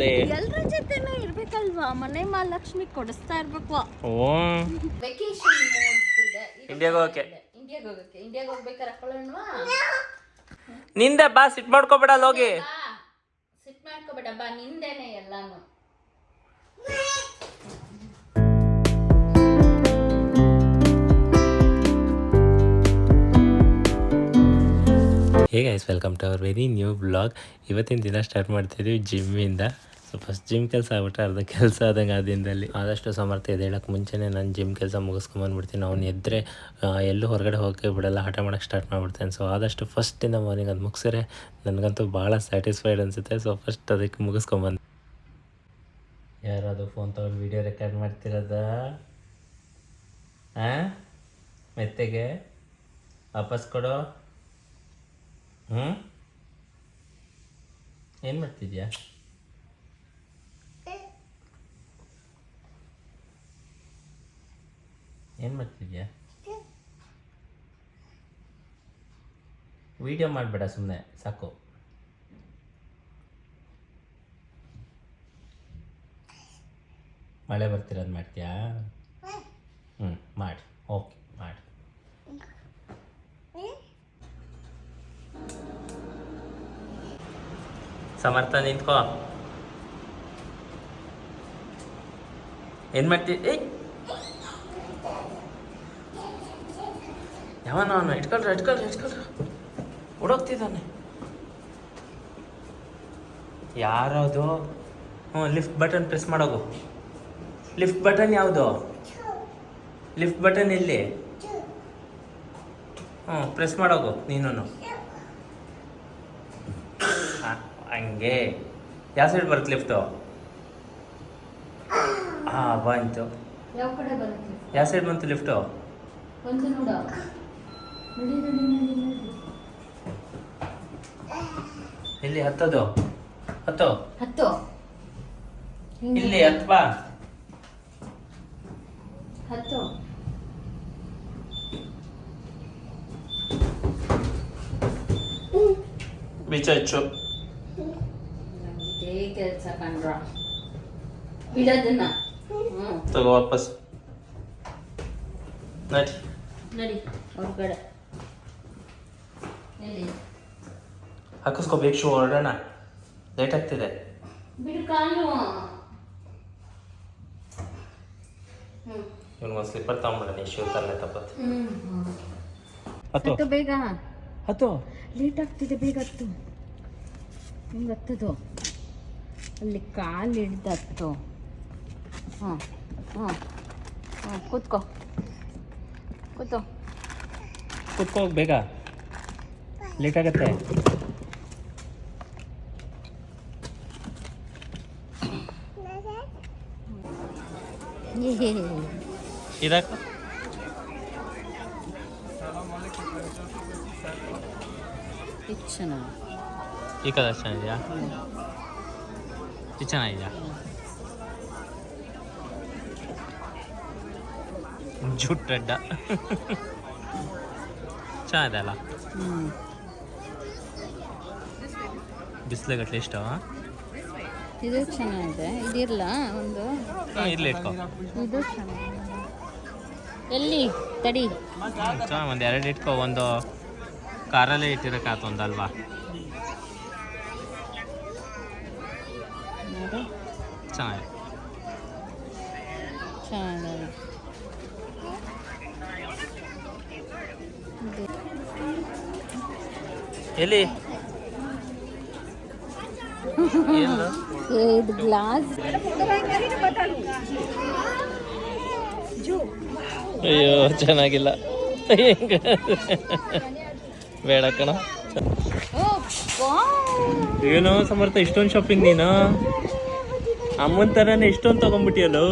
ಅವ್ರದೇ ಎಲ್ರ ಜೊತೆನೂ ಇರ್ಬೇಕಲ್ವಾ? ಮನೆ ಮಹಾಲಕ್ಷ್ಮಿ ಕೊಡಿಸ್ತಾ ಇರ್ಬೇಕು. ಓ. ವೆಕೇಶನ್ ಇಂಡಿಯಾಗೆ ಹೋಗಕ್ಕೆ. ಇಂಡಿಯಾಗೆ ಹೋಗಕ್ಕೆ. ಇಂಡಿಯಾಗೆ ಹೋಗ್ಬೇಕಾರೆ ಹಾಕೊಳ್ಳೋಣವಾ ನಿಂದೆ ಬಾ ಸಿಟ್ ಮಾಡ್ಕೋಬೇಡ ಅಲ್ಲಿ ಹೋಗಿ. ಸಿಟ್ ಮಾಡ್ಕೋಬೇಡ ಬಾ. ನಿಂದೇನೆ ಎಲ್ಲಾನು. Hey guys welcome to our very new blog ಇವತ್ತಿನ ದಿನ ಸ್ಟಾರ್ಟ್ ಮಾಡ್ತಿದ್ದೀವಿ ಜಿಮ್ಮಿಂದ ಸೊ ಫಸ್ಟ್ ಜಿಮ್ ಕೆಲಸ ಆಗ್ಬಿಟ್ರೆ ಅರ್ಧ ಕೆಲಸ ಆದಂಗೆ ಆ ದಿನದಲ್ಲಿ. ಆದಷ್ಟು ಸಮರ್ಥ ಇದೆ. ಹೇಳಕ್ಕೆ ಮುಂಚೆನೇ ನಾನು ಜಿಮ್ ಕೆಲಸ ಮುಗಿಸ್ಕೊಂಬಂದ್ಬಿಡ್ತೀನಿ ಅವ್ನು ಎದ್ರೆ ಎಲ್ಲೂ ಹೊರಗಡೆ ಹೋಗಕ್ಕೆ ಬಿಡಲ್ಲ. ಹಠ ಮಾಡೋಕ್ಕೆ ಸ್ಟಾರ್ಟ್ ಮಾಡಿಬಿಡ್ತೇನೆ. ಸೊ ಆದಷ್ಟು ಫಸ್ಟಿಂದ ಮಾರ್ನಿಂಗ್ ಅದು ಮುಗಿಸಿದ್ರೆ ನನಗಂತೂ ಭಾಳ ಸ್ಯಾಟಿಸ್ಫೈಡ್ ಅನಿಸುತ್ತೆ. ಸೊ ಫಸ್ಟ್ ಅದಕ್ಕೆ ಮುಗಿಸ್ಕೊಂಬಂದು ಯಾರಾದರೂ ಫೋನ್ ತೊಗೊಂಡು ವಿಡಿಯೋ ರೆಕಾರ್ಡ್ ಮಾಡ್ತಿರೋದ? ಹಾಂ ಮೆತ್ತೆಗೆ? ವಾಪಸ್ ಕೊಡು? ಹ್ಞೂ ಏನು ಮಾಡ್ತಿದ್ಯಾ? ಏನು ಮಾಡ್ತಿದ್ಯಾ? ವಿಡಿಯೋ ಮಾಡಬೇಡ ಸುಮ್ಮನೆ ಸಾಕು. ಮಳೆ ಬರ್ತಿರೋದು ಮಾಡ್ತೀಯಾ? ಹ್ಞೂ ಮಾಡಿ. ಓಕೆ ಮಾಡಿ. ಸಮರ್ಥ ನಿಂತ್ಕೋ. ಏನು ಮಾಡ್ತೀವಿ ಏಯ್. ಯಾವನ ಅವನು ಇಟ್ಕೊಳ್ರಿ ಇಟ್ಕೊಳ್ರಿ ಇಟ್ಕೊಳ್ರಿ. ಓಡೋಗ್ತಿದ್ದಾನೆ. ಯಾರದು? ಹ್ಞೂ ಲಿಫ್ಟ್ ಬಟನ್ ಪ್ರೆಸ್ ಮಾಡೋಗು. ಲಿಫ್ಟ್ ಬಟನ್ ಯಾವುದು? ಲಿಫ್ಟ್ ಬಟನ್ ಎಲ್ಲಿ? ಹ್ಞೂ ಪ್ರೆಸ್ ಮಾಡೋಗು ನೀನು ಹಂಗೆ. ಯಾವ ಸೈಡ್ ಬರುತ್ತೆ ಲಿಫ್ಟು ಹಾಂ ಬಂತು ಯಾವ ಯಾವ ಸೈಡ್ ಬಂತು ಲಿಫ್ಟು ಇಲ್ಲಿ ಹತ್ತದು? ಹತ್ತು? ಹತ್ತು. ಇಲ್ಲಿ ಹತ್ತು ಬಾ ಹತ್ತು. ಬೀಚ ಹೆಚ್ಚು. ಕೆಲಸ ಕಂಡ್ರ ಬಿಡೋದನ್ನ. ತಗೋ ವಾಪಸ್. ನಡಿ. ನಡಿ ಹೊರಗಡೆ. ಹಾಕಿಸ್ಕೋಬೇಕು ಶೂ ಹೊರಡೋಣ. ಲೇಟ್ ಆಗ್ತಿದೆ. ಬಿಡು ಕಾಲು. ಹ್ಞೂ ಇವನಿಗೊಂದು ಸ್ಲಿಪ್ಪರ್ ತಗೊಂಬಿಡೋಣ ಶೂ ತರಲೆ ತಪ್ಪತ್ತು. ಹತ್ತು? ಬೇಗ. ಹತ್ತು? ಲೇಟ್ ಆಗ್ತಿದೆ ಬೇಗ ಹತ್ತು. ಹಿಂಗೆ ಹತ್ತದು? ಅಲ್ಲಿ ಕಾಲು ಹಿಡ್ದು ಹತ್ತು. ಹಾಂ ಹಾಂ ಹಾಂ ಕೂತ್ಕೋ. ಕೂತು ಕೂತ್ಕೋ ಬೇಗ. ಲೇಟ್ ಆಗತ್ತೆ. ಇದಾಕ. ಇದು ಚೆನ್ನಾಗಿ ಈ ಕಲರ್ ಚೆನ್ನಾಗಿದೆಯಾ? ಇದು ಚೆನ್ನಾಗಿದೆಯಾ? ಜುಟ್ಟಡ್ಡ ಚೆನ್ನಾಗಿದೆ ಅಲ್ಲ? ಹ್ಞೂ ಬಿಸಿಲುಗಟ್ಲೆ ಇಷ್ಟ ಇದು ಚೆನ್ನಾಗಿದೆ. ಇದಿರಲ್ಲ ಒಂದು. ಇರ್ಲಿ ಇಟ್ಕೋ. ಇದು ಚೆನ್ನಾಗಿದೆ. ಎಲ್ಲಿ? ತಡಿ. ಒಂದು ಎರಡು ಇಟ್ಕೋ. ಒಂದು ಕಾರಲ್ಲೇ ಇಟ್ಟಿರೋಕ್ಕಾತು ಒಂದಲ್ವಾ ನೋಡು. ಚೆನ್ನಾಗಿದೆ. ಚೆನ್ನಾಗಿದೆ. ಎಲ್ಲಿ? ಗ್ಲಾಸ್. ಅಯ್ಯೋ, ಚೆನ್ನಾಗಿಲ್ಲ. ಬೇಡ ಕಣ. ಏನು ಏನೋ ಸಮರ್ಥ, ಇಷ್ಟೊಂದು ಶಾಪಿಂಗ್ ನೀನು? ಅಮ್ಮನ ಥರನೇ ಇಷ್ಟೊಂದು ತಗೊಂಡ್ಬಿಟ್ಟಿಯಲ್ಲು?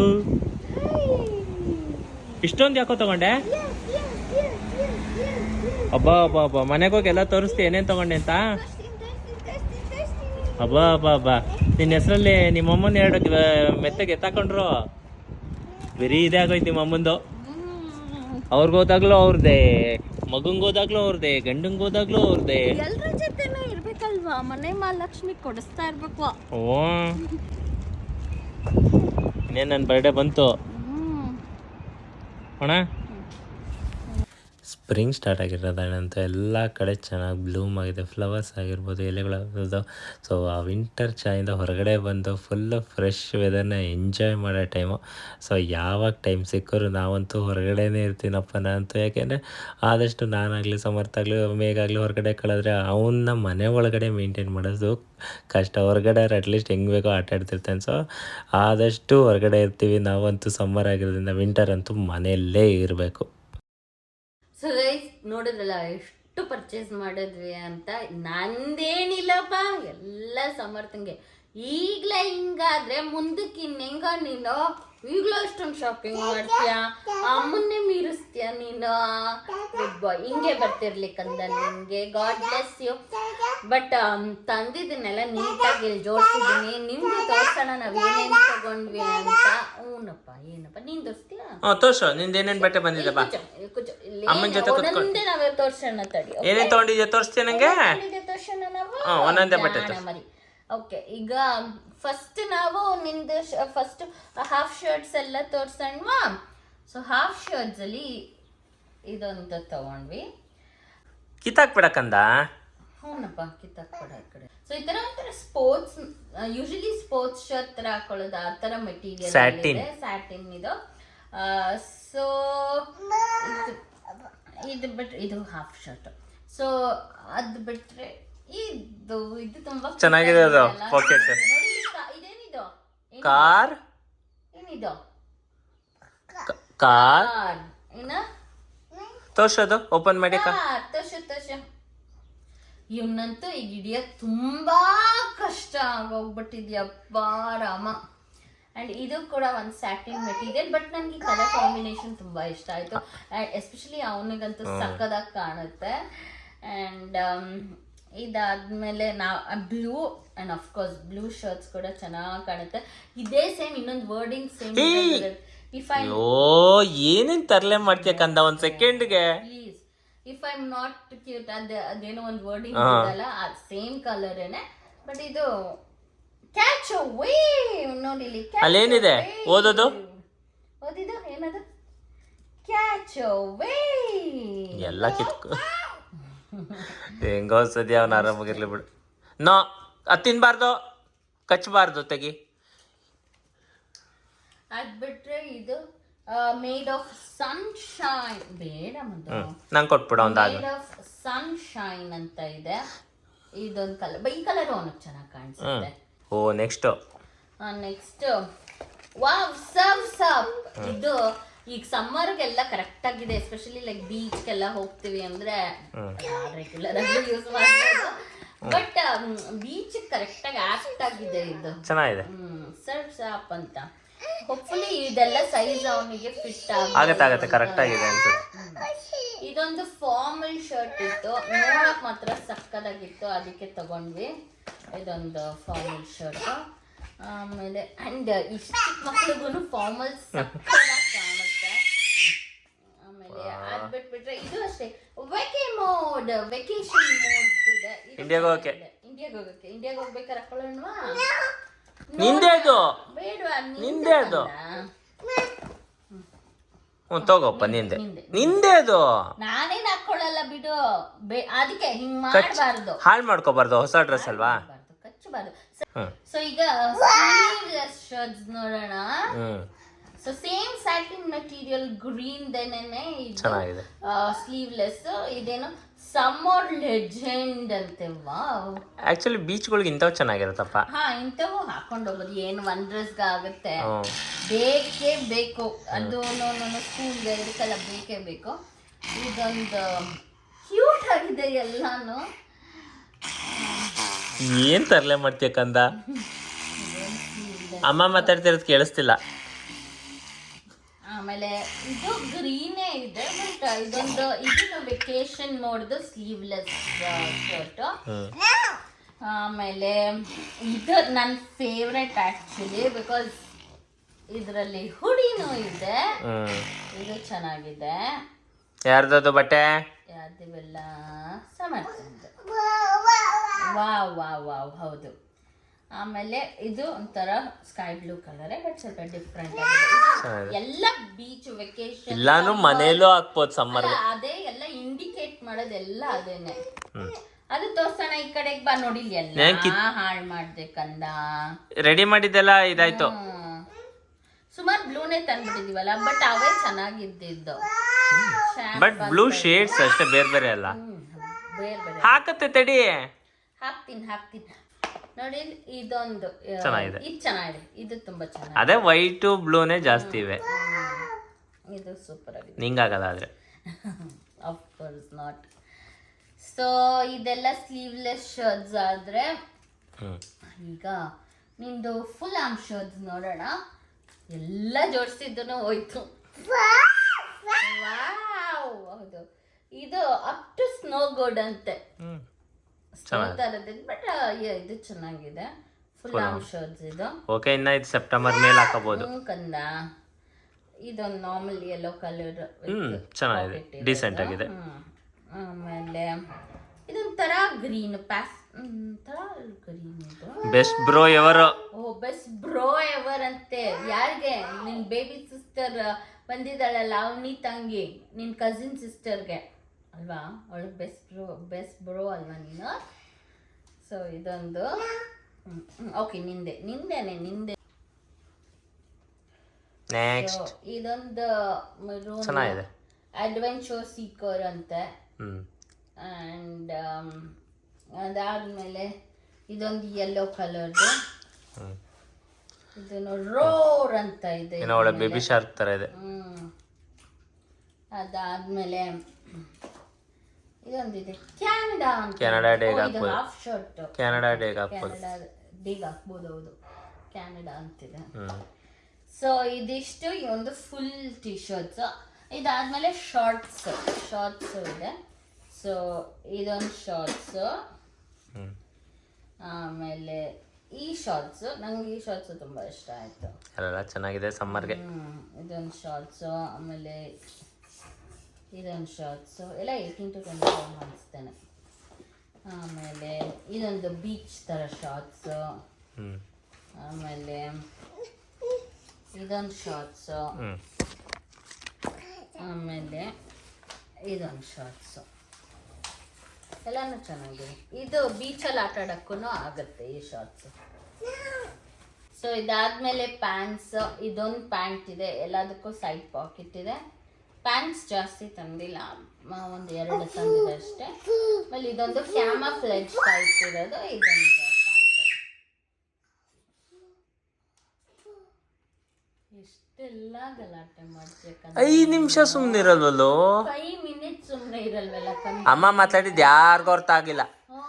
ಇಷ್ಟೊಂದು ಯಾಕೋ ತಗೊಂಡೆ? ಅಬ್ಬಾ ಅಬ್ಬಾ ಅಬ್ಬಾ. ಮನೆಗೆ ಹೋಗಿ ಎಲ್ಲ ತೋರಿಸ್ತಿ, ಏನೇನು ತಗೊಂಡೆ ಅಂತ? ಅಬ್ಬಾ ಅಬ್ಬಾ ಅಬ್ಬಾ. ನಿನ್ನ ಹೆಸರಲ್ಲಿ ನಿಮ್ಮ ಅಮ್ಮನ ಎರಡು ಮೆತ್ತಗೆ ಎತ್ತಾಕೊಂಡ್ರು? ಬರೀ ಇದೇ ಆಗೋಯ್ತು ನಿಮ್ಮ ಅಮ್ಮಂದು. ಅವ್ರಿಗೋದಾಗ್ಲೂ ಅವ್ರದೆ ಅವ್ರದ್ದೇ ಮಗಂಗೆ ಹೋದಾಗ್ಲೂ ಅವ್ರದ್ದೇ ಗಂಡಂಗೆ ಹೋದಾಗ್ಲೂ ಅವ್ರದ್ದೇ ಎಲ್ರ ಜೊತೆನೂ ಇರ್ಬೇಕಲ್ವಾ? ಮನೆ ಮಹಾಲಕ್ಷ್ಮಿ ಕೊಡಿಸ್ತಾ ಇರ್ಬೇಕು. ಓ ಇನ್ನೇನು ನನ್ನ ಬರ್ಡೇ ಬಂತು? ಅಣ್ಣ? ಸ್ಪ್ರಿಂಗ್ ಸ್ಟಾರ್ಟ್ ಆಗಿರೋದಂತ ಎಲ್ಲ ಕಡೆ ಚೆನ್ನಾಗಿ ಬ್ಲೂಮ್ ಆಗಿದೆ, ಫ್ಲವರ್ಸ್ ಆಗಿರ್ಬೋದು ಎಲೆಗಳಾಗಿರ್ಬೋದು ಸೊ ಆ ವಿಂಟರ್ ಚಾಯಿಂದ ಹೊರಗಡೆ ಬಂದು ಫುಲ್ಲು ಫ್ರೆಶ್ ವೆದರ್ನ ಎಂಜಾಯ್ ಮಾಡೋ ಟೈಮು ಸೊ ಯಾವಾಗ ಟೈಮ್ ಸಿಕ್ಕರೂ ನಾವಂತೂ ಹೊರಗಡೆನೇ ಇರ್ತೀನಪ್ಪ ನಾನಂತೂ ಯಾಕೆಂದರೆ ಆದಷ್ಟು ನಾನಾಗಲಿ ಸಮರ್ಥ ಆಗಲಿ ಮೇಗಾಗಲಿ ಹೊರಗಡೆ ಕಳೆದ್ರೆ ಅವನ್ನ ಮನೆ ಒಳಗಡೆ ಮೇಂಟೈನ್ ಮಾಡೋದು ಕಷ್ಟ. ಹೊರಗಡೆ ಅಟ್ಲೀಸ್ಟ್ ಹೆಂಗೆ ಬೇಕೋ ಆಟ ಆಡ್ತಿರ್ತೇನೆ. ಸೊ ಆದಷ್ಟು ಹೊರಗಡೆ ಇರ್ತೀವಿ. ನಾವಂತೂ ಸಮ್ಮರ್ ಆಗಿರೋದ್ರಿಂದ ವಿಂಟರ್ ಅಂತೂ ಮನೆಯಲ್ಲೇ ಇರಬೇಕು. ನೋಡಿದ್ರಲ್ಲ ಎಷ್ಟು ಪರ್ಚೇಸ್ ಮಾಡಿದ್ವಿ ಅಂತ ನಂದೇನಿಲ್ಲಪ್ಪ ಎಲ್ಲ ಸಮರ್ಥಂಗೆ ಈಗಲೇ ಹಿಂಗಾದ್ರೆ ಮುಂದಕ್ಕೆ ಇನ್ನೆಂಗ ನೀನು? ಈಗ್ಲೂ ಅಷ್ಟೊಂದು ಶಾಪಿಂಗ್ ಮಾಡ್ತೀಯ? ಅಮ್ಮನ್ನೇ ಮೀರಿಸ್ತೀಯ ನೀನು? ಗುಡ್ ಬಾಯ್ ಹಿಂಗೆ ಬರ್ತಿರ್ಲಿಕ್ಕಂದ ನಿಮಗೆ ಗಾಡ್ ಬ್ಲೆಸ್ ಯು ಬಟ್ ತಂದಿದ್ದನ್ನೆಲ್ಲ ನೀಟಾಗಿ ಇಲ್ಲಿ ಜೋಡಿಸಿದ್ದೀನಿ. ನಿಮ್ಗೆ ತೋರ್ಸೋಣ ನಾವು ಏನೇನು ತಗೊಂಡ್ವಿ ಅಂತ. ಹ್ಞೂನಪ್ಪ ಏನಪ್ಪ? ನೀನು ತೋರಿಸ್ತೀಯಾ? ತೋರ್ಸೋ ತೋರ್ಸು. ನಿಂದು ಏನೇನು ಬಟ್ಟೆ ಬಂದಿದೆ ಬಾ. ಅಮ್ಮನ್ ಜೊತೆ ಕುತ್ಕೊಂಡು ನಾವೇ ತೋರ್ಸೋಣ ತಡಿ ಏನೇನು ತಗೊಂಡಿದ್ಯಾ? ತೋರಿಸ್ತೀಯ ನಂಗೆ? ಏನಿದೆ ತೋರ್ಸೋಣ ನಾವು? ಹ್ಮ್, ಒಂದೊಂದೇ ಬಟ್ಟೆ ಮರಿ. ಓಕೆ ಈಗ ಫಸ್ಟ್ ನಾವು ನಿಂದು ಫಸ್ಟ್ ಹಾಫ್ ಶರ್ಟ್ಸ್ ಎಲ್ಲ ತೋರಿಸೋಣವಾ? ಸೊ ಹಾಫ್ ಶರ್ಟ್ಸ್ ಅಲ್ಲಿ ಇದೊಂದು ತಗೊಂಡ್ವಿ. ಕಿತ್ತಾಕ್ಬಿಡಕ್ಕಂದ ಹ್ಞೂನಪ್ಪ ಕಿತ್ತಾಕ್ಬೇಡ ಈ ಕಡೆ. ಸೊ ಈ ಥರ ಒಂಥರ ಸ್ಪೋರ್ಟ್ಸ್ ಯೂಶಲಿ ಸ್ಪೋರ್ಟ್ಸ್ ಶರ್ಟ್ ತರ ಹಾಕೊಳ್ಳೋದು ಆ ತರ ಮೆಟೀರಿಯಲ್ ಇದೆ. ಸ್ಯಾಟಿನ್ ಇದು. ಸೊ ಇದು ಬಿಟ್ರೆ ಇದು ಹಾಫ್ ಶರ್ಟ್ ಸೊ ಅದು ಬಿಟ್ರೆ ಇದು ಇದು ತುಂಬಾ ಚೆನ್ನಾಗಿದೆ ಅದು, ಪಾಕೆಟ್ ಇದೇನಿದು? ಕಾರ್? ಏನಿದು? ಕಾರ್? ಏನ? ತೋರ್ಸೋದು ಓಪನ್ ಮಾಡಿ ತೋರ್ಸು ತೋರ್ಸು. ಇವನಂತೂ ಈಗ ಹಿಡಿಯಕ್ ತುಂಬಾ ಕಷ್ಟ ಆಗೋಗ್ಬಿಟ್ಟಿದ್ಯಪ್ಪ ರಾಮ. ಅಂಡ್ ಇದು ಕೂಡ ಒಂದು ಸ್ಯಾಟಿನ್ ಮೆಟೀರಿಯಲ್ ಬಟ್ ನನಗೆ ಕಲರ್ ಕಾಂಬಿನೇಷನ್ ತುಂಬಾ ಇಷ್ಟ ಆಯ್ತು. ಎಸ್ಪೆಷಲಿ ಅವನಿಗಂತೂ ಸಕ್ಕದಾಗಿ ಕಾಣುತ್ತೆ. ಅಂಡ್ ಇದಾದ್ಮೇಲೆ ನಾ blue and of course blue shirts ಕೂಡ ಚೆನ್ನಾಗಿ ಕಾಣುತ್ತೆ. ಇದೇ ಸೇಮ್ ಇನ್ನೊಂದು ವರ್ಡಿಂಗ್ ಸೇಮ್ ಇಫ್ ಐ ಓ ಏನೇನ್ ತರಲೆ ಮಾಡ್ತೀಯ ಕಂದ ಒಂದ್ ಸೆಕೆಂಡ್ಗೆ please if I am not cute ಅದೇ ಅದೇನೋ ಒಂದು ವರ್ಡಿಂಗ್ ಹಾ. ಆ ಸೇಮ್ ಕಲರೇನೆ ಬಟ್ ಇದು ಕ್ಯಾಚ್ ವೇ ನೋಡಿ ಇಲ್ಲಿ ಅಲ್ಲೇನಿದೆ? ಓದೋದು? ಓದಿದ್ದು? ಏನದು? ಕ್ಯಾಚ್ ವೇ ಎಲ್ಲ ಕಿತ್ಕೊ ಹೆಂಗೋ ಸದ್ಯ ಅವನ ಆರಾಮಾಗಿರ್ಲಿ ಬಿಡು. ನೋ ಅದು ತಿನ್ನಬಾರ್ದು ಕಚ್ಚಬಾರ್ದು ತೆಗಿ. ಅದ್ ಬಿಟ್ರೆ ಇದು ಮೇಡ್ ಆಫ್ ಸನ್ಶೈನ್ ಬೇಡ ನಂಗೆ ಕೊಟ್ಬಿಡು ಒಂದು ಮೇಡ್ ಆಫ್ ಸನ್ಶೈನ್ ಅಂತ ಇದೆ. ಇದೊಂದು ಕಲರ್ ಈ ಕಲರ್ ಅವನಿಗೆ ಚೆನ್ನಾಗಿ ಕಾಣಿಸುತ್ತೆ. ಓ ನೆಕ್ಸ್ಟ್ ನೆಕ್ಸ್ಟ್ ವಾವ್ ಸಬ್ ಸಬ್ ಇದು ಈಗ ಸಮ್ಮರ್ಗೆಲ್ಲ ಕರೆಕ್ಟ್ ಆಗಿದೆ ಎಸ್ಪೆಷಲಿ ಲೈಕ್ ಬೀಚ್ಗೆಲ್ಲ ಹೋಗ್ತೀವಿ ಅಂದ್ರೆ ರೆಗ್ಯುಲರ್ ಆಗಿ ಯೂಸ್ ಮಾಡ್ಬೋದು. ಬಟ್ ಬೀಚ್ ಕರೆಕ್ಟ್ ಆಗಿ ಆಕ್ಟ್ ಆಗಿದೆ ಇದು. ಚೆನ್ನಾಗಿದೆ. ಸರ್ ಸಾಪ್ ಅಂತ. ಹೋಪ್ಫುಲಿ ಇದೆಲ್ಲ ಸೈಜ್ ಅವನಿಗೆ ಫಿಟ್ ಆಗುತ್ತೆ. ಆಗುತ್ತೆ ಕರೆಕ್ಟ್ ಆಗಿದೆ ಅನ್ಸುತ್ತೆ. ಇದೊಂದು ಫಾರ್ಮಲ್ ಶರ್ಟ್ ಇತ್ತು. ನೋಡಕ್ ಮಾತ್ರ ಸಕ್ಕದಾಗಿತ್ತು. ಅದಕ್ಕೆ ತಗೊಂಡ್ವಿ. ಇದೊಂದು ಫಾರ್ಮಲ್ ಶರ್ಟ್ ಆಮೇಲೆ ಅಂಡ್ ಇಷ್ಟು ಮಕ್ಳಿಗೂ ಫಾರ್ಮಲ್ ಸಕ್ಕದಾಗಿ ಬಿಟ್ಬಿಟ್ರೆ ಇದು ಅಷ್ಟೇ. ವೆಕೆ ಮೋಡ್ ವೆಕೇಶನ್ ಮೋಡ್ ಇದೆ. ಇಂಡಿಯಾಗ್ ಹೋಗಕ್ಕೆ. ಇಂಡಿಯಾಗ ಹೋಗಕ್ಕೆ. ಇಂಡಿಯಾಗ ಹೋಗ್ಬೇಕಾರೆ ಹಾಕೊಳ್ಳೋಣವಾ? ನಿಂದೆ ಅದು. ಬೇಡವಾ ನಿಂದೆ ಅದು. ಹ್ಞೂ ತಗೋಪ್ಪ ನಿಂದೆ ನಿಂದೆ. ಅದು. ನಾನೇನ್ ಹಾಕೊಳ್ಳಲ್ಲ ಬಿಡು. ಬೇ- ಅದಕ್ಕೆ ಹಿಂಗ್ ಮಾಡಬಾರ್ದು. ಹಾಳು ಮಾಡ್ಕೋಬಾರ್ದು ಹೊಸ ಡ್ರೆಸ್ ಅಲ್ವಾ? ಕಚ್ಚಬಾರ್ದು. ಸೊ ಈಗ ಶರ್ಟ್ಸ್ ನೋಡೋಣ. So same satin material green ದೇನೆ ಚೆನ್ನಾಗಿದೆ. ಸ್ಲೀವ್ಲೆಸ್ ಇದೇನು ಸಮ್ಮರ್ ಲೆಜೆಂಡ್ ಅಂತೆ ವಾವ್. ಆಕ್ಚುಲಿ ಬೀಚ್ಗಳಿಗೆ ಇಂಥವು ಚೆನ್ನಾಗಿರುತ್ತಪ್ಪ. ಹಾ ಇಂಥವು ಹಾಕೊಂಡು ಹೋಗೋದು. ಏನು ಒನ್ ಡ್ರೆಸ್ಗೆ ಆಗುತ್ತೆ ಬೇಕೇ ಬೇಕು. ಅದು ಸ್ಕೂಲ್ಗೆ ಇದಕ್ಕೆಲ್ಲ ಬೇಕೇ ಬೇಕು. ಇದೊಂದು ಕ್ಯೂಟ್ ಆಗಿದೆ ಎಲ್ಲಾನು. ಏನ್ ತರಲೆ ಮಾಡ್ತೀಯ ಕಂದ? ಅಮ್ಮ ಮಾತಾಡ್ತಿರೋದು ಕೇಳಿಸ್ತಿಲ್ಲ. ಆಮೇಲೆ ಇದು ಗ್ರೀನೇ ಇದೆ ಬಟ್ ಇದೊಂದು ಇದು ವೆಕೇಶನ್ ನೋಡ್ದು ಸ್ಲೀವ್ಲೆಸ್ ಶರ್ಟ್ ಆಮೇಲೆ ಇದು ನನ್ನ ಫೇವ್ರೆಟ್ ಆಕ್ಚುಲಿ ಬಿಕಾಸ್ ಇದರಲ್ಲಿ ಹುಡಿನೂ ಇದೆ. ಇದು ಚೆನ್ನಾಗಿದೆ. ಯಾರ್ದದು ಬಟ್ಟೆ? ಯಾರ್ದಿವೆಲ್ಲ ಸಮರ್ಥ ವಾವ್ ವಾವ್ ವಾವ್ ಹೌದು. ಆಮೇಲೆ ಇದು ಒಂಥರ ಸ್ಕೈ ಬ್ಲೂ ಕಲರ್ ಬಟ್ ಸ್ವಲ್ಪ ಡಿಫ್ರೆಂಟ್ ಎಲ್ಲ ಬೀಚ್ ವೆಕೇಶನ್ ಎಲ್ಲಾನು ಮನೆಯಲ್ಲೂ ಹಾಕ್ಬೋದು ಸಮ್ಮರ್ ಅದೇ ಎಲ್ಲ ಇಂಡಿಕೇಟ್ ಮಾಡೋದೆಲ್ಲ ಅದೇನೆ. ಅದು ತೋರ್ಸೋಣ ಈ ಕಡೆಗೆ ಬಾ ನೋಡಿ ಎಲ್ಲ. ಹಾಳ್ ಮಾಡ್ದೆ ಕಂದ. ರೆಡಿ ಮಾಡಿದ್ದೆಲ್ಲ ಇದಾಯ್ತು. ಸುಮಾರು ಬ್ಲೂನೇ ತಂದ್ಬಿಟ್ಟಿದೀವಲ್ಲ ಬಟ್ ಅವೇ ಚೆನ್ನಾಗಿದ್ದಿದ್ದು. ಬಟ್ ಬ್ಲೂ ಶೇಡ್ಸ್ ಅಷ್ಟೇ ಬೇರೆ ಬೇರೆ ಅಲ್ಲ. ಹಾಕತ್ತೆ ತಡಿ. ಹಾಕ್ತೀನಿ ಹಾಕ್ತೀನಿ. ನೋಡಿ ಇದೊಂದು ಚೆನ್ನಾಗಿದೆ. ಇದು ಚೆನ್ನಾಗಿದೆ. ಇದು ತುಂಬಾ ಚೆನ್ನಾಗಿದೆ. ಅದೇ ವೈಟು ಬ್ಲೂನೇ ಜಾಸ್ತಿ ಇವೆ. ಇದು ಸೂಪರ್ ಆಗಿದೆ. ನಿಂಗಾಗಲ್ಲ ಆದ್ರೆ. ಆಫ್ ಕೋರ್ಸ್ ನಾಟ್ ಸೊ ಇದೆಲ್ಲ ಸ್ಲೀವ್ಲೆಸ್ ಶರ್ಟ್ಸ್ ಆದ್ರೆ ಈಗ ನಿಂದು ಫುಲ್ ಆಮ್ ಶರ್ಟ್ಸ್ ನೋಡೋಣ. ಎಲ್ಲ ಜೋಡಿಸಿದ್ದು ಹೋಯ್ತು. ವಾವ್ ಹೌದು. ಇದು ಅಪ್ ಟು ಸ್ನೋ ಗೋಡ್ ಅಂತೆ. ತರದ್ದು ಬಟ್ ಇದು ಚೆನ್ನಾಗಿದೆ. ಫುಲ್ ಶರ್ಟ್ಸ್ ಇದು. ಓಕೆ ಇನ್ನ ಇದು ಸೆಪ್ಟೆಂಬರ್ ಮೇಲೆ ಹಾಕಬಹುದು ಕಂದ. ಇದೊಂದು ನಾರ್ಮಲ್ ಯೆಲ್ಲೋ ಕಲರ್ ಹ್ಮ್ ಚೆನ್ನಾಗಿದೆ. ಡಿಸೆಂಟ್ ಆಗಿದೆ. ಆಮೇಲೆ ಇದೊಂಥರ ಗ್ರೀನ್ ಪ್ಯಾಸ್ ಒಂಥರ ಗ್ರೀನ್ ಇದು. ಬೆಸ್ಟ್ ಬ್ರೋ ಎವರ್ ಓ ಬೆಸ್ಟ್ ಬ್ರೋ ಎವರ್ ಅಂತೆ. ಯಾರಿಗೆ? ನಿನ್ ಬೇಬಿ ಸಿಸ್ಟರ್ ಬಂದಿದ್ದಾಳಲ್ಲ ಅವನಿ ತಂಗಿ ನಿನ್ ಕಸಿನ್ ಸಿಸ್ಟರ್ಗೆ ಅಲ್ವಾ? ಅವಳಿಗೆ ಬೆಸ್ಟ್ ಬ್ರೋ ಬೆಸ್ಟ್ ಬ್ರೋ ಅಲ್ವಾ ನೀನು? ಸೊ ಇದೊಂದು ಓಕೆ ನಿಂದೆ ನಿಂದೇನೆ ನಿಂದೆ. ಇದೊಂದು ಚೆನ್ನಾಗಿದೆ. ಅಡ್ವೆಂಚರ್ ಸೀಕರ್ ಅಂತೆ. ಹ್ಮ್. ಆ್ಯಂಡ್ ಅದಾದ್ಮೇಲೆ ಇದೊಂದು ಯೆಲ್ಲೋ ಕಲರ್ದು ಹ್ಮ್. ಇದು ರೋರ್ ಅಂತ ಇದೆ ಬೇಬಿ ಶಾರ್ಕ್ ತರ ಇದೆ. ಹ್ಮ್. ಅದಾದ್ಮೇಲೆ ಇದೊಂದಿದೆ ಕ್ಯಾನಡಾ ಅಂತ. ಕೆನಡಾ ಡೇಗೆ ಇದು ಹಾಕ್ಬೋದು. ಹಾಫ್ ಶರ್ಟ್ ಕೆನಡಾ ಡೇಗೆ ಹಾಕ್ಬೋದು. ಡೇಗ್ ಹಾಕ್ಬೋದು ಹೌದು. ಕ್ಯಾನಡಾ ಅಂತಿದೆ. ಹ್ಮ್. ಸೊ ಇದಿಷ್ಟು ಈ ಒಂದು ಫುಲ್ ಟಿ ಶರ್ಟ್ಸ್ ಇದಾದ್ಮೇಲೆ ಶಾರ್ಟ್ಸ್ ಶಾರ್ಟ್ಸ್ ಇದೆ. ಸೊ ಇದೊಂದು ಶಾರ್ಟ್ಸ್ ಹ್ಮ್. ಆಮೇಲೆ ಈ ಶಾರ್ಟ್ಸ್ ನಂಗೆ ಈ ಶಾರ್ಟ್ಸ್ ತುಂಬಾ ಇಷ್ಟ ಆಯ್ತು. ಎಲ್ಲ ಚೆನ್ನಾಗಿದೆ ಸಮ್ಮರ್ಗೆ ಹ್ಮ್ ಇದೊಂದು ಶಾರ್ಟ್ಸ್ ಆಮೇಲೆ ಇದೊಂದು ಶಾರ್ಟ್ಸ್ ಎಲ್ಲ ಏಯ್ಟೀನ್ ಟು ಟ್ವೆಂಟಿ ಫೋರ್ ಆಮೇಲೆ ಇದೊಂದು ಬೀಚ್ ಥರ ಶಾರ್ಟ್ಸು ಆಮೇಲೆ ಇದೊಂದು ಶಾರ್ಟ್ಸು ಆಮೇಲೆ ಇದೊಂದು ಶಾರ್ಟ್ಸು ಎಲ್ಲನೂ ಚೆನ್ನಾಗಿದೆ. ಇದು ಬೀಚಲ್ಲಿ ಆಟ ಆಡೋಕ್ಕೂ ಆಗುತ್ತೆ ಈ ಶಾರ್ಟ್ಸು ಸೊ ಇದಾದ್ಮೇಲೆ ಪ್ಯಾಂಟ್ಸ್ ಇದೊಂದು ಪ್ಯಾಂಟ್ ಇದೆ. ಎಲ್ಲದಕ್ಕೂ ಸೈಡ್ ಪಾಕೆಟ್ ಇದೆ. ಪ್ಯಾಂಟ್ಸ್ ಜಾಸ್ತಿ ತಂದಿಲ್ಲ. ಮ- ಒಂದು ಎರಡು ತಂದಿದೆ ಅಷ್ಟೇ ಆಮೇಲೆ ಇದೊಂದು ಕ್ಯಾಮ ಫ್ಲೆಜ್ ಟೈಪ್ ಇರೋದು ಇದೊಂದು ಪ್ಯಾಂಟ್ ಎಷ್ಟೆಲ್ಲ ಗಲಾಟೆ ಮಾಡ್ಬೇಕು ಐದು ನಿಮಿಷ ಸುಮ್ನಿರಲ್ವಲ್ಲೋ ಫೈವ್ ಮಿನಿಟ್ಸ್ ಸುಮ್ಮನೆ ಇರಲ್ವಲ್ಲ ಅಮ್ಮ ಮಾತಾಡಿದ್ ಯಾರಿಗೂ ಅರ್ಥ ಆಗಿಲ್ಲ. ಹಾ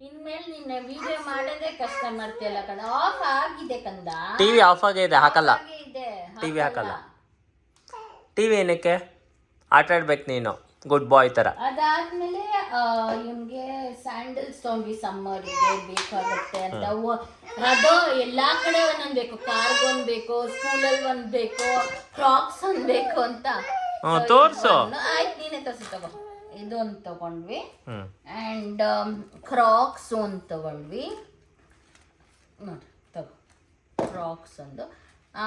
ಇನ್ಮೇಲೆ ನಿನ್ನ ವಿಡಿಯೋ ಮಾಡೋದೇ ಕಷ್ಟ ಮಾಡ್ತೀಯಲ್ಲ ಕಣ. ಆಫ್ ಆಗಿದೆ ಕಂದ. ಟಿವಿ ಆಫ್ ಆಗಿದೆ ಹಾಕಲ್ಲ. ಇದೆ ಟಿವಿ ಹಾಕಲ್ಲ. ಟಿವಿ ಏನಕ್ಕೆ? ಆಟ ಆಡ್ಬೇಕು ನೀನು ಗುಡ್ ಬಾಯ್ ತರ. ಅದಾದ್ಮೇಲೆ ನಿಮಗೆ ಸ್ಯಾಂಡಲ್ಸ್ ತೊಗೊಂಡ್ವಿ ಸಮ್ಮರ್ಗೆ ಬೇಕಾಗುತ್ತೆ ಅಂತ. ಅದು ಎಲ್ಲಾ ಕಡೆ ಒಂದೊಂದ್ ಬೇಕು. ಕಾರ್ ಒಂದ್ ಬೇಕು ಸ್ಕೂಲಲ್ಲಿ ಒಂದ್ ಬೇಕು ಫ್ರಾಕ್ಸ್ ಒಂದ್ ಬೇಕು ಅಂತ. ತೋರ್ಸು. ಆಯ್ತು ನೀನೇ ತೋರ್ಸಿ ತಗೋ. ಇದೊಂದು ತಗೊಂಡ್ವಿ. ಆ್ಯಂಡ್ ಕ್ರಾಕ್ಸ್ ಒಂದು ತಗೊಂಡ್ವಿ. ನೋಡಿ ತಗೋ. ಕ್ರಾಕ್ಸ್ ಒಂದು.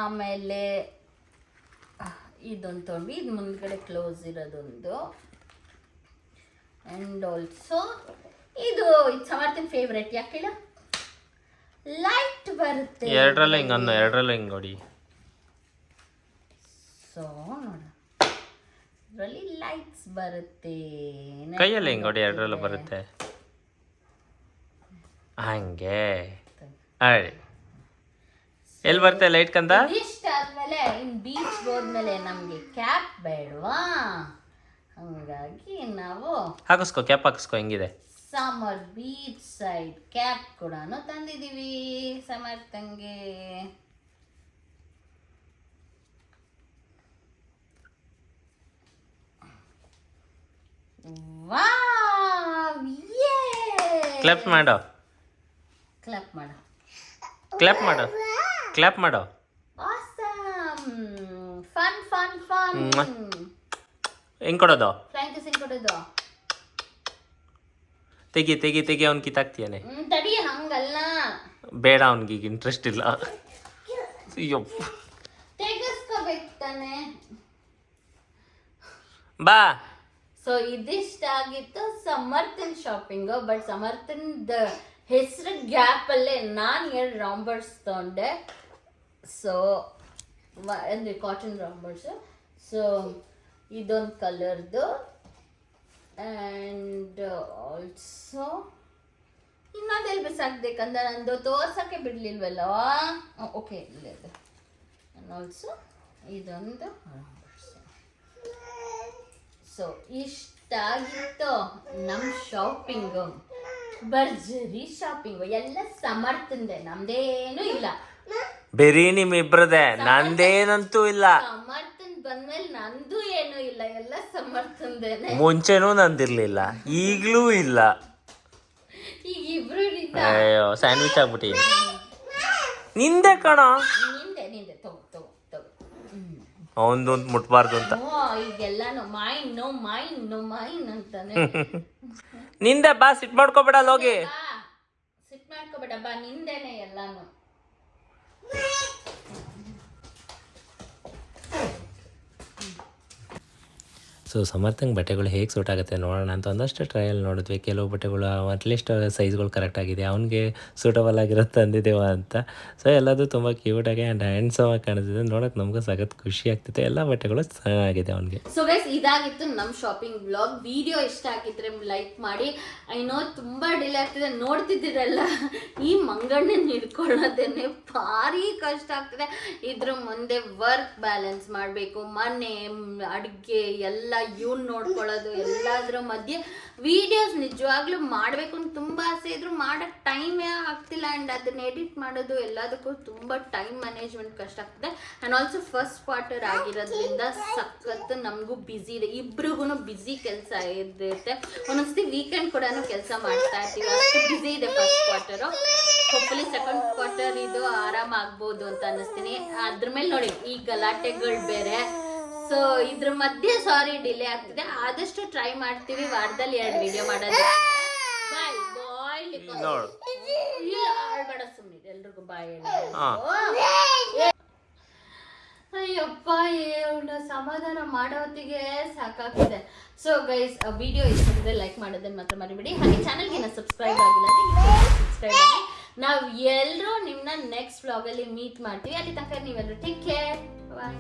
ಆಮೇಲೆ ಇದೊಂದು ತೊಗೊಂಡ್ವಿ ಇದು ಮುಂದ್ಗಡೆ ಕ್ಲೋಸ್ ಇರೋದೊಂದು. ಆ್ಯಂಡ್ ಆಲ್ಸೋ ಇದು ಇದು ಸಮರ್ಥನ್ ಫೇವ್ರೆಟ್ ಯಾಕೆ ಹೇಳ? ಲೈಟ್ ಬರುತ್ತೆ. ಎರಡರಲ್ಲೇ ಹಿಂಗ ಎರಡರಲ್ಲೇ ಎರಡರಲ್ಲೂ ಹಿಂಗೆ ನೋಡಿ. ಸೊ ನೋಡ. ಇದರಲ್ಲಿ ಲೈಟ್ಸ್ ಬರುತ್ತೆ. ಕೈಯಲ್ಲಿ ಹಿಂಗೆ ನೋಡಿ ಎರಡರಲ್ಲೂ ಬರುತ್ತೆ. ಹಂಗೆ. ಅಯ್ಯ ಎಲ್ಲಿ ಬರುತ್ತೆ ಲೈಟ್ ಕಂದ? ಇಷ್ಟ ಆದ್ಮೇಲೆ ಇನ್ ಬೀಚ್ ಹೋದ್ಮೇಲೆ ನಮ್ಗೆ ಕ್ಯಾಪ್ ಬೇಡವಾ? ಹಂಗಾಗಿ ನಾವು ಹಾಕಿಸ್ಕೊ ಕ್ಯಾಪ್ ಹಾಕಿಸ್ಕೊ ಹೆಂಗಿದೆ? ಸಮರ್ ಬೀಚ್ ಸೈಡ್ ಕ್ಯಾಪ್ ಕೂಡ ತಂದಿದೀವಿ ಸಮರ್ಥಂಗೆ ವಾವ್ ಯೇ ಕ್ಲಾಪ್ ಮಾಡೋ. ಕ್ಲಪ್ ಮಾಡು. ಕ್ಲಪ್ ಮಾಡೋ. ಕ್ಲಾಪ್ ಮಾಡೋ. Fun fun fun. ಹೆಂಗ್ ಕೊಡೋದು? ಫ್ಲೈಂಗ್ ಕಿಸಿಂಗ್ ಕೊಡೋದು? ತೆಗಿ ತೆಗಿ ತೆಗಿ ಅವ್ನ್ ಕಿತ್ತಾಕ್ತಿಯಾನೆ ತಡಿ ಹಂಗಲ್ಲ. ಬೇಡ ಅವ್ನಿಗೆ ಈಗ ಇಂಟ್ರೆಸ್ಟ್ ಇಲ್ಲ. ತೆಗೆಸ್ಕೋಬೇಕು ತಾನೆ. ಬಾ. ಸೊ ಇದಿಷ್ಟ ಆಗಿತ್ತು ಸಮರ್ಥನ್ ಶಾಪಿಂಗ್ ಬಟ್ ಸಮರ್ಥನ್ ಹೆಸರು ಗ್ಯಾಪ್ ಅಲ್ಲೇ ನಾನು ಎರಡು ರಾಂಬರ್ಸ್ ತಗೊಂಡೆ. ಸೊ ಅಂದರೆ ಕಾಟನ್ ರಾಂಬರ್ಸ್ ಸೊ ಇದೊಂದು ಕಲರ್ದು ಆ್ಯಂಡ್ ಆಲ್ಸೋ ಇನ್ನೊಂದೆಲ್ಲಿ ಬಿಸಾಕ್ಬೇಕಂದ್ರೆ ನಂದು ತೋರ್ಸೋಕ್ಕೆ ಬಿಡಲಿಲ್ವಲ್ಲ? ಓಕೆ ಇಲ್ಲ ಇದೆ ಆಲ್ಸೋ ಇದೊಂದು ಸೊ ಇಷ್ಟಾಗಿತ್ತು ನಮ್ಮ ಶಾಪಿಂಗು ಭರ್ಜರಿ ಶಾಪಿಂಗು ಎಲ್ಲ ಸಮರ್ಥಂದೆ. ನಮ್ದೇನು ಇಲ್ಲ. ಬರೀ ನಿಮ್ಮಿಬ್ರದೆ ನಂದೇನಂತೂ ಇಲ್ಲ. ಸಮರ್ಥನ್ ಬಂದ್ಮೇಲೆ ನಂದು ಏನು ಇಲ್ಲ ಎಲ್ಲ ಮುಂಚೆನೂ ನಂದಿರ್ಲಿಲ್ಲ ಈಗ್ಲೂ ಇಲ್ಲ. ಈಗ ಇಬ್ರು ಅಯ್ಯೋ ಸ್ಯಾಂಡ್ವಿಚ್ ಆಗ್ಬಿಟ್ಟಿ ನಿಂದೆ ಕಣ. ನಿಂದೆ ನಿಂದೆ ತಗೋ ತಗೋ ತಗೋ. ಹ್ಮ್ ಅವನದೊಂದು ಮುಟ್ಬಾರ್ದು ಅಂತ. ಓ ಈಗೆಲ್ಲಾನು mine no mine no mine ಅಂತಾನೆ. ನಿಂದೆ ಬಾ ಸಿಟ್ ಮಾಡ್ಕೋಬೇಡ ಹೋಗಿ. ಬಾ ಸಿಟ್ ಮಾಡ್ಕೋಬೇಡ ಬಾ ನಿಂದೇನೆ ಎಲ್ಲಾನು. ಸೊ ಸಮರ್ಥಂಗೆ ಬಟ್ಟೆಗಳು ಹೇಗೆ ಸೂಟ್ ಆಗುತ್ತೆ ನೋಡೋಣ ಅಂತ ಒಂದಷ್ಟು ಟ್ರಯಲ್ ನೋಡಿದ್ವಿ. ಕೆಲವು ಬಟ್ಟೆಗಳು ಅಟ್ಲೀಸ್ಟ್ ಸೈಜ್ಗಳು ಕರೆಕ್ಟ್ ಆಗಿದೆ. ಅವನಿಗೆ ಸೂಟಬಲ್ ಆಗಿರೋದು ತಂದಿದ್ದೇವ ಅಂತ. ಸೊ ಎಲ್ಲದೂ ತುಂಬ ಕ್ಯೂಟಾಗಿ ಆ್ಯಂಡ್ ಹ್ಯಾಂಡ್ಸಮ್ ಆಗಿ ಕಾಣಿಸಿದೆ ನೋಡೋಕೆ ನಮಗೂ ಸಖತ್ ಖುಷಿ ಆಗ್ತಿತ್ತು. ಎಲ್ಲ ಬಟ್ಟೆಗಳು ಚೆನ್ನಾಗಿದೆ ಅವನಿಗೆ. ಸೊ ಗೈಸ್ ಇದಾಗಿತ್ತು ನಮ್ಮ ಶಾಪಿಂಗ್ ಬ್ಲಾಗ್ ವಿಡಿಯೋ ಇಷ್ಟ ಆಗಿದ್ರೆ ಲೈಕ್ ಮಾಡಿ. ಐ ನೋ ತುಂಬ ಡಿಲೇ ಆಗ್ತಿದೆ. ನೋಡ್ತಿದ್ದೀರಲ್ಲ, ಈ ಮಂಗಣ್ಣ ಹಿಡ್ಕೊಳ್ಳೋದೇನೆ ಭಾರಿ ಕಷ್ಟ ಆಗ್ತಿದೆ. ಇದ್ರ ಮುಂದೆ ವರ್ಕ್ ಬ್ಯಾಲೆನ್ಸ್ ಮಾಡಬೇಕು. ಮನೆ, ಅಡುಗೆ, ಎಲ್ಲ ಇವ್ನ್ ನೋಡ್ಕೊಳ್ಳೋದು, ಎಲ್ಲಾದ್ರ ಮಧ್ಯೆ ವಿಡಿಯೋಸ್ ನಿಜವಾಗ್ಲೂ ಮಾಡಬೇಕು ಅಂತ ತುಂಬ ಆಸೆ ಇದ್ರು ಮಾಡೋಕ್ಕೆ ಟೈಮೇ ಆಗ್ತಿಲ್ಲ. ಆ್ಯಂಡ್ ಅದನ್ನ ಎಡಿಟ್ ಮಾಡೋದು ಎಲ್ಲದಕ್ಕೂ ತುಂಬ ಟೈಮ್ ಮ್ಯಾನೇಜ್ಮೆಂಟ್ ಕಷ್ಟ ಆಗ್ತದೆ. ಆ್ಯಂಡ್ ಆಲ್ಸೋ ಫಸ್ಟ್ ಕ್ವಾರ್ಟರ್ ಆಗಿರೋದ್ರಿಂದ ಸಖತ್ತು ನಮಗೂ ಬ್ಯುಸಿ ಇದೆ. ಇಬ್ರಿಗೂ ಬ್ಯುಸಿ ಕೆಲಸ ಇರುತ್ತೆ. ಒಂದೊಂದ್ಸತಿ ವೀಕೆಂಡ್ ಕೂಡ ಕೆಲಸ ಮಾಡ್ತಾ ಇರ್ತೀವಿ. ಅಷ್ಟು ಬ್ಯುಸಿ ಇದೆ first quarter hopefully second quarter ಇದು ಆರಾಮ ಆಗ್ಬೋದು ಅಂತ ಅನ್ನಿಸ್ತೀನಿ. ಅದ್ರ ಮೇಲೆ ನೋಡಿ, ಈ ಗಲಾಟೆಗಳು ಬೇರೆ. ಸೊ ಇದ್ರ ಮಧ್ಯೆ ಸಾರಿ ಡಿಲೇ ಆಗ್ತಿದೆ. ಆದಷ್ಟು ಟ್ರೈ ಮಾಡ್ತೀವಿ. ವಾರದಲ್ಲಿ ಎರಡು ವಿಡಿಯೋ ಮಾಡೋದು ಬಾಯ್ ಬಾಯ್ ನೋಡು. ಸುಮ್ಮನೆ ಎಲ್ರಿಗೂ ಬಾಯ್. ಅಯ್ಯಪ್ಪ ಇವನು ಸಮಾಧಾನ ಮಾಡೋ ಹೊತ್ತಿಗೆ ಸಾಕಾಗ್ತಿದೆ. ಸೊ ಗೈಸ್ ವಿಡಿಯೋ ಇಷ್ಟ ಲೈಕ್ ಮಾಡೋದನ್ನ ಮಾತ್ರ ಮರಿಬೇಡಿ. ಹಾಗೆ ಚಾನಲ್ಗೆ ಸಬ್ಸ್ಕ್ರೈಬ್ ಆಗಿಲ್ಲ ಸಬ್ಸ್ಕ್ರೈಬ್ ಆಗಿ ನಾವು ಎಲ್ಲರೂ ನಿಮ್ಮನ್ನ ನೆಕ್ಸ್ಟ್ ವ್ಲಾಗಲ್ಲಿ ಮೀಟ್ ಮಾಡ್ತೀವಿ. ಅಲ್ಲಿ ತನಕ ನೀವೆಲ್ಲರೂ ಟೇಕ್ ಕೇರ್ ಬಾಯ್